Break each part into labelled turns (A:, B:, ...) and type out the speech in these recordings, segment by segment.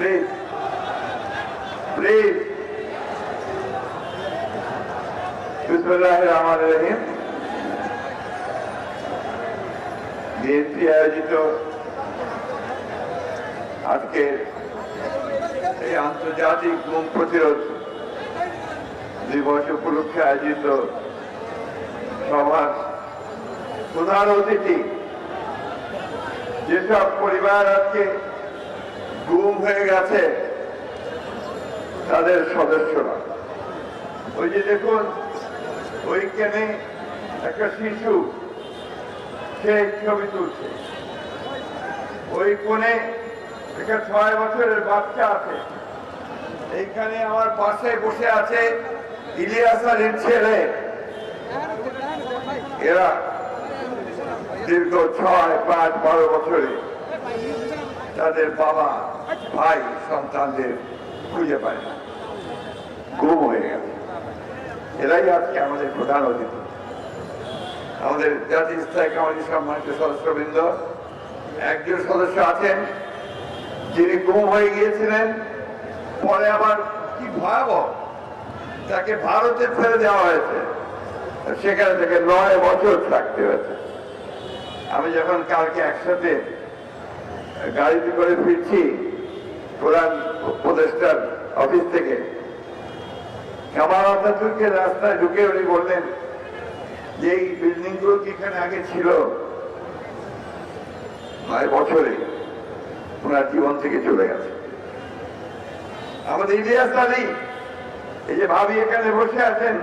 A: Please please বিসমুল্লাহ রহমান রহিম BNP আয়োজিত আজকের এই আন্তর্জাতিক গুম প্রতিরোধ দিবস উপলক্ষে আয়োজিত সভার প্রধান অতিথি যেসব পরিবার আজকে গুম হয়ে গেছে তাদের সদস্যরা। ওই যে দেখুন, ওইখানে একটা শিশু, সে ছবি তুলছে। ওই কোণে একটা ছয় বছরের বাচ্চা আছে। এইখানে আমার পাশে বসে আছে ইলিয়াস আলীর ছেলে। এরা দীর্ঘ ছয়, পাঁচ, বারো বছরে তাদের বাবা। ভাই, সন্তানদের খুঁজে পায় না। গুম হয়ে গেছে এরাই আজকে আমাদের প্রধান অতিথি। আমাদের জাতীয় স্থায়ী কমিটির সম্মানিত সদস্যবৃন্দ, একজন সদস্য আছেন, যিনি গুম হয়ে গিয়েছিলেন, পরে আবার কি ভয়াবহ, তাকে ভারতে ফেলে দেওয়া হয়েছে। সেখানে থেকে নয় বছর থাকতে হয়েছে। আমি যখন কালকে একসাথে গাড়িতে করে ফিরছি প্রধান উপদেষ্টার অফিস থেকে। কামাল আতাতুর্কের রাস্তায় ঢুকে উনি বললেন, যে এই বিল্ডিংগুলো কি এখানে আগে ছিল? নয় বছরে ওনার জীবন থেকে চলে গেছে। আমাদের ইলিয়াস আলী, এই যে ভাবি এখানে বসে আছেন,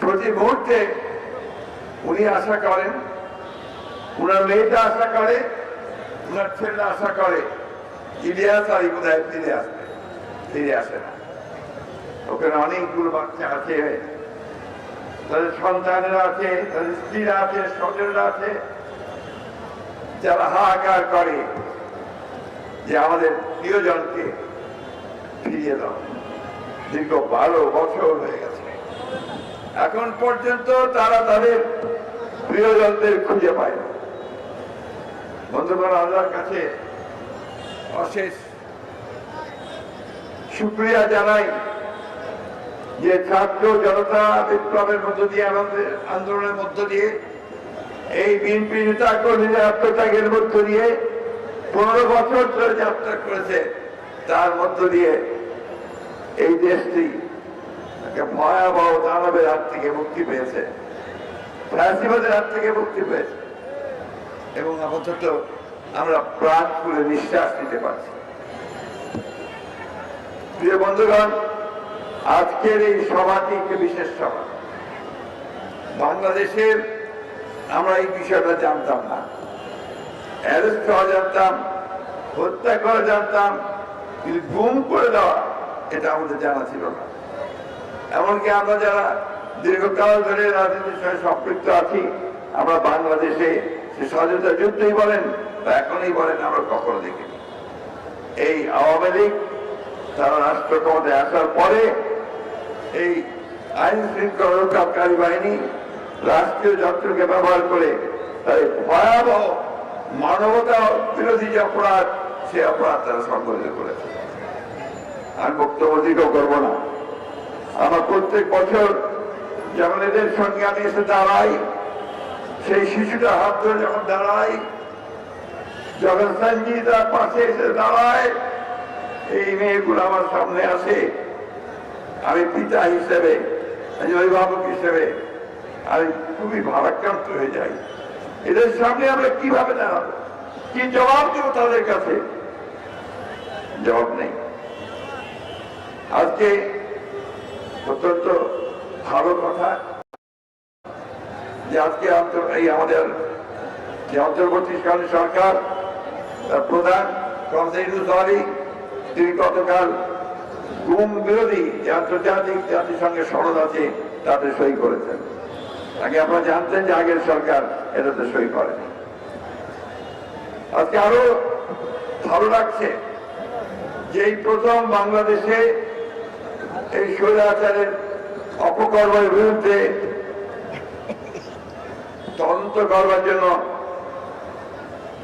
A: প্রতি মুহূর্তে উনি আশা করেন ওনার মেয়েটা আশা করে উনার ছেলেটা আশা করে ইলিয়াস আলী কোথায় ফিরে আসবে, ফিরে আসে না। ওখানে অনেকগুলো বাচ্চা আছে। তাদের সন্তানেরা আছে, তাদের স্ত্রীরা আছে, স্বজনরা আছে। যারা হাহাকার করে যে আমাদের প্রিয়জনকে ফিরিয়ে দাও। দীর্ঘ বারো বছর হয়ে গেছে। এখন পর্যন্ত তারা তাদের প্রিয়জনদের খুঁজে পায় না বন্ধুগণ, আল্লাহর কাছে অশেষ শুক্রিয়া জানাই যে ছাত্র জনতা বিপ্লবের মধ্য দিয়ে আমাদের আন্দোলনের মধ্য দিয়ে, এই বিএনপি নেতা কর্মীদের আত্মত্যাগের মধ্য দিয়ে পনেরো বছর ধরে যাত্রা করেছে, তার মধ্য দিয়ে এই দেশটি একটা ভয়াবহ দানবের হাত থেকে মুক্তি পেয়েছে। ফ্যাসিবাদের হাত থেকে মুক্তি পেয়েছে। এবং আপাতত আমরা প্রাণ খুলে নিঃশ্বাস নিতে পারছি। প্রিয় বন্ধুগণ, আজকের এই সভাটি একটি বিশেষ সভা। বাংলাদেশের আমরা এই বিষয়টা জানতাম না। অ্যারেস্ট হওয়া জানতাম, হত্যা করা জানতাম, কিন্তু গুম করে দেওয়া এটা আমাদের জানা ছিল না। এমনকি আমরা যারা দীর্ঘকাল ধরে রাজনীতির সঙ্গে সম্পৃক্ত আছি, আমরা বাংলাদেশে সে স্বাধীনতা যুদ্ধই বলেন বা এখনই বলেন, আমরা কখনো দেখিনি। এই আওয়ামী লীগ তারা রাষ্ট্র ক্ষমতায় আসার পরে এই আইন শৃঙ্খলা রক্ষাকারী বাহিনী রাষ্ট্রীয় যন্ত্রকে ব্যবহার করে তাদের ভয়াবহ মানবতা বিরোধী যে অপরাধ, সে অপরাধ তারা সংগঠিত করেছে। আমি বক্তব্য দীর্ঘ করব না। আমার প্রত্যেক বছর যখন এদের সঙ্গে আমি এসে দাঁড়াই সেই শিশুটা হাত ধরে যখন দাঁড়ায়, যখন সঞ্জিতার পাশে এসে দাঁড়ায়, এই মেয়েগুলো আমার সামনে আসে। আমি পিতা হিসেবে অভিভাবক হিসেবে, আমি খুবই ভারাক্রান্ত হয়ে যাই। এদের সামনে আমরা কীভাবে দাঁড়াবো? কি জবাব দেবো তাদের কাছে? জবাব নেই। আজকে অত্যন্ত ভালো কথা। যে আজকে এই আমাদের যে অন্তর্বর্তীকালীন সরকার, তার প্রধান তিনি গতকাল গুম বিরোধী যে আন্তর্জাতিক জাতিসংঘের সনদ আছে, তাতে সই করেছেন। আগে আপনারা জানতেন যে আগের সরকার এটাতে সই করেনি। আজকে আরও ভালো লাগছে যে এই প্রথম বাংলাদেশে এই স্বৈরাচারের অপকর্মের বিরুদ্ধে তদন্ত করবার জন্য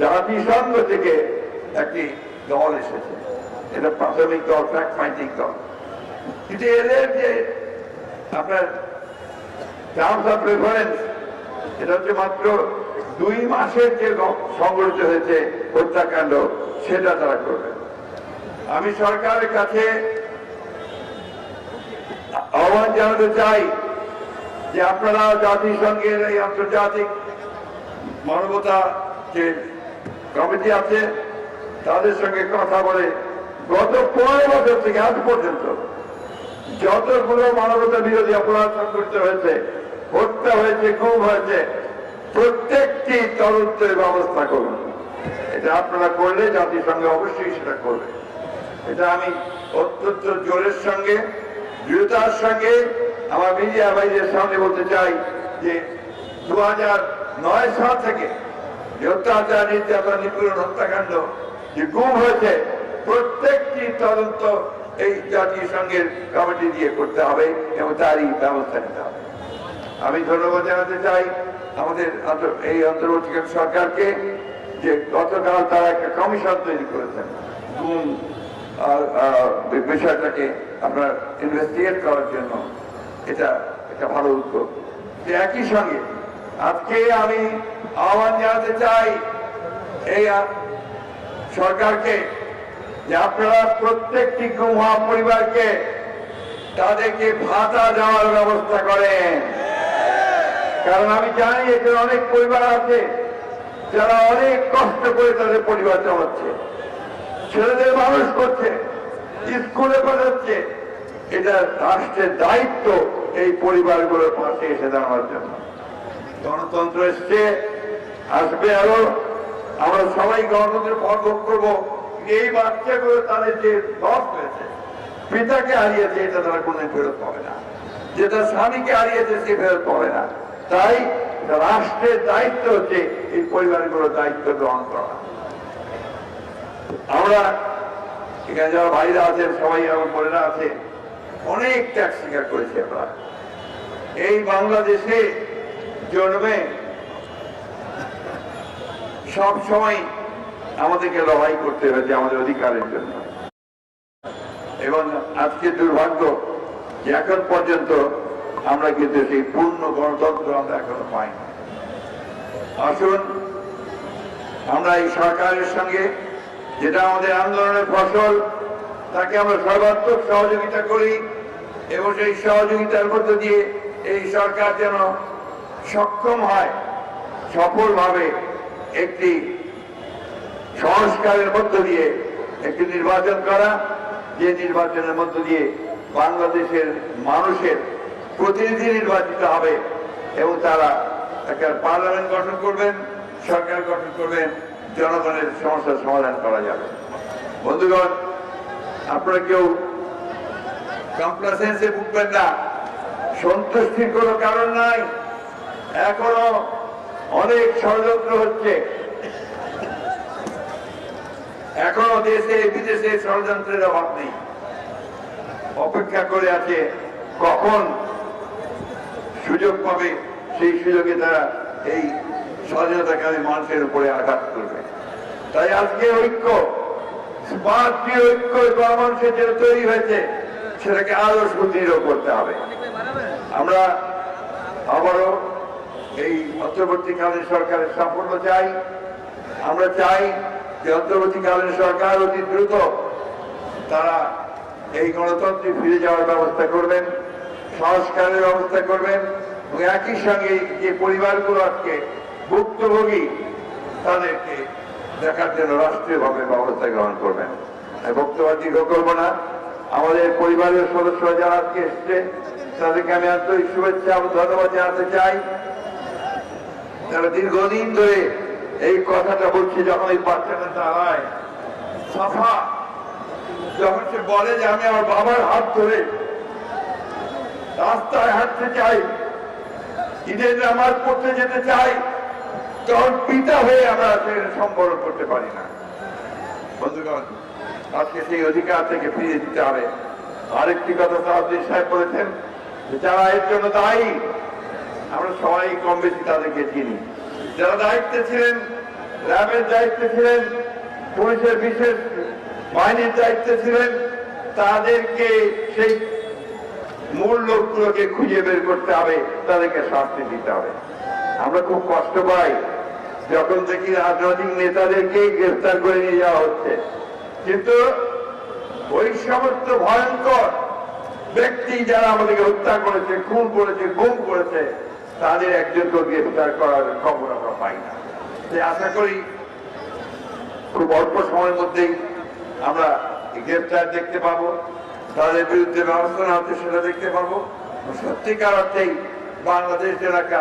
A: জাতিসংঘ থেকে একটি দল এসেছে। এটা প্রাথমিক দল ফ্যাক্ট ফাইন্ডিং দল। কিন্তু এদের যে আপনার টার্মস অফ রেফারেন্স এটা হচ্ছে মাত্র দুই মাসের যে সংগঠিত হয়েছে হত্যাকাণ্ড, সেটা তারা করবে। আমি সরকারের কাছে আহ্বান জানাতে চাই যে আপনারা জাতিসংঘের এই আন্তর্জাতিক মানবতা যে কমিটি আছে, তাদের সঙ্গে কথা বলে গত পনেরো বছর থেকে আজ পর্যন্ত যতগুলো মানবতা বিরোধী অপরাধ সংঘটিত হয়েছে, হত্যা হয়েছে খুব হয়েছে, প্রত্যেকটি তদন্তের ব্যবস্থা করুন। এটা আপনারা করলে জাতিসংঘ অবশ্যই সেটা করবে। এটা আমি অত্যন্ত জোরের সঙ্গে, দৃঢ়তার সঙ্গে আমার মিডিয়া ভাইদের সামনে বলতে চাই যে দু নয় সাল থেকে অত্যাচার, নির্যাতন, নিপীড়ন, হত্যাকাণ্ড যে গুম হয়েছে, প্রত্যেকটি তদন্ত এই জাতিসংঘের কমিটি দিয়ে করতে হবে এবং তারই ব্যবস্থা নিতে হবে। আমি ধন্যবাদ জানাতে চাই আমাদের এই অন্তর্বর্তীকালীন সরকারকে যে গতকাল তারা একটা কমিশন তৈরি করেছেন। গুম বিষয়টাকে আপনার ইনভেস্টিগেট করার জন্য এটা একটা ভালো উদ্যোগ। একই সঙ্গে আজকে আমি আহ্বান জানাতে চাই এই সরকারকে যে আপনারা প্রত্যেকটি হওয়া পরিবারকে তাদেরকে ভাতা দেওয়ার ব্যবস্থা করেন। কারণ আমি জানি এখানে অনেক পরিবার আছে যারা অনেক কষ্ট করে তাদের পরিবার চালাচ্ছে। ছেলেদের মানুষ করছে, স্কুলে পাঠাচ্ছে এটা রাষ্ট্রের দায়িত্ব। এই পরিবারগুলোর পাশে এসে দাঁড়ানোর জন্য। গণতন্ত্র এসছে, আসবে আরও। আমরা সবাই গণতন্ত্রের ফল ভোগ করব। এই বাচ্চাগুলো তাদের যে লস হয়েছে, পিতাকে হারিয়েছে, এটা তারা কোনোদিন ফেরত পাবে না। যেটা স্বামীকে হারিয়েছে, সে ফেরত পাবে না। তাই রাষ্ট্রের দায়িত্ব হচ্ছে এই পরিবারগুলোর দায়িত্ব গ্রহণ করা। আমরা এখানে যারা ভাইরা আছেন, সবাই আমার বোনেরা আছে। অনেক ত্যাগ স্বীকার করেছি আমরা। এই বাংলাদেশে জন্মে সব সময় আমাদেরকে লড়াই করতে হয়েছে আমাদের অধিকারের জন্য। এবং আজকে দুর্ভাগ্য যে এখন পর্যন্ত আমরা কিন্তু সেই পূর্ণ গণতন্ত্র আমরা এখনও পাই আসুন, আমরা এই সরকারের সঙ্গে, যেটা আমাদের আন্দোলনের ফসল তাকে আমরা সর্বাত্মক সহযোগিতা করি এবং সেই সহযোগিতার মধ্যে দিয়ে এই সরকার যেন সক্ষম হয়, সফলভাবে একটি সংস্কারের মধ্য দিয়ে একটি নির্বাচন করা, যে নির্বাচনের মধ্য দিয়ে বাংলাদেশের মানুষের প্রতিনিধি নির্বাচিত হবে এবং তারা একটা পার্লামেন্ট গঠন করবেন, সরকার গঠন করবেন, জনগণের সমস্যার সমাধান করা যাবে। বন্ধুগণ আপনারা কেউ কমপ্লাসেন্সে ভুগবেন না। সন্তুষ্টির কোনো কারণ নাই। এখনও অনেক ষড়যন্ত্র হচ্ছে। এখনও দেশে, বিদেশে ষড়যন্ত্রের অভাব নেই। অপেক্ষা করে আছে কখন সুযোগ পাবে, সেই সুযোগে তারা এই স্বাধীনতাকামী মানুষের উপরে আঘাত করবে। তাই আজকে ঐক্য তৈরি হয়েছে, সেটাকে আরও সুদৃঢ় করতে হবে। আমরা আবারও এই অন্তর্বর্তীকালীন সরকারের সাফল্য চাই। আমরা চাই যে অন্তর্বর্তীকালীন সরকার অতি দ্রুত তারা এই গণতন্ত্রে ফিরে যাওয়ার ব্যবস্থা করবেন, সংস্কারের ব্যবস্থা করবেন, এবং একই সঙ্গে যে পরিবারগুলো আজকে ভুক্তভোগী, তাদেরকে দেখার জন্য রাষ্ট্রীয়ভাবে ব্যবস্থা গ্রহণ করবেন। আমি বক্তব্য দীর্ঘ করব না। আমাদের পরিবারের সদস্যরা যারা আজকে এসছে, তাদেরকে আমি আন্তরিক শুভেচ্ছা এবং ধন্যবাদ জানাতে চাই। তারা দীর্ঘদিন ধরে এই কথাটা বলছে, যখন এই বাচ্চাটা দাঁড়ায়, সাফা, যখন সে বলে যে, আমি আমার বাবার হাত ধরে রাস্তায় হাঁটতে চাই ঈদের নামাজ পড়তে যেতে চাই পিতা হয়ে আমরা সম্বরণ করতে পারি না। বন্ধুগণ, আজকে সেই অধিকার থেকে ফিরিয়ে দিতে হবে। আরেকটি কথা সাহায্য সাহেব বলেছেন যারা এর জন্য দায়ী, আমরা সবাই কম বেশি তাদেরকে চিনি যারা দায়িত্বে ছিলেন, র্যাবের দায়িত্বে ছিলেন, পুলিশের বিশেষ বাহিনীর দায়িত্বে ছিলেন, তাদেরকে সেই মূল লোকগুলোকে খুঁজে বের করতে হবে, তাদেরকে শাস্তি দিতে হবে। আমরা খুব কষ্ট পাই। যখন দেখি রাজনৈতিক নেতাদেরকে গ্রেফতার করে নিয়ে যাওয়া হচ্ছে। কিন্তু ওই সমস্ত ভয়ঙ্কর ব্যক্তি যারা আমাদেরকে হত্যা করেছে, খুন করেছে, গুম করেছে, তাদের একজনকে গ্রেফতার করার খবর আমরা পাই না। আশা করি খুব অল্প সময়ের মধ্যেই আমরা গ্রেফতার দেখতে পাবো। তাদের বিরুদ্ধে ব্যবস্থা নেওয়া হচ্ছে সেটা দেখতে পাবো। সত্যিকার অর্থেই বাংলাদেশ এলাকা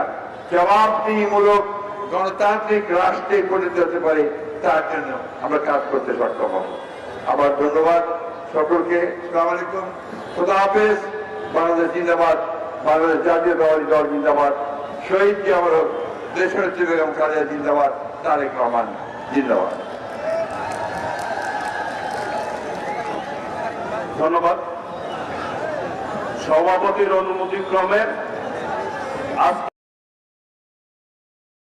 A: জবাবদিহিমূলক গণতান্ত্রিক রাষ্ট্রে পরিণত হতে পারে, তার জন্য আমরা কাজ করতে সক্ষম হব। আবার ধন্যবাদ সকলকে। সালাম আলাইকুম। খুদা হাফেজ। বাংলাদেশ জিন্দাবাদ। বাংলাদেশ জাতীয় দল দল জিন্দাবাদ। শহীদ জিয়ামর দেশনেত্রী বেগম খালেদা জিন্দাবাদ। তারেক রহমান জিন্দাবাদ।
B: ধন্যবাদ। সভাপতির অনুমতি ক্রমে আজকে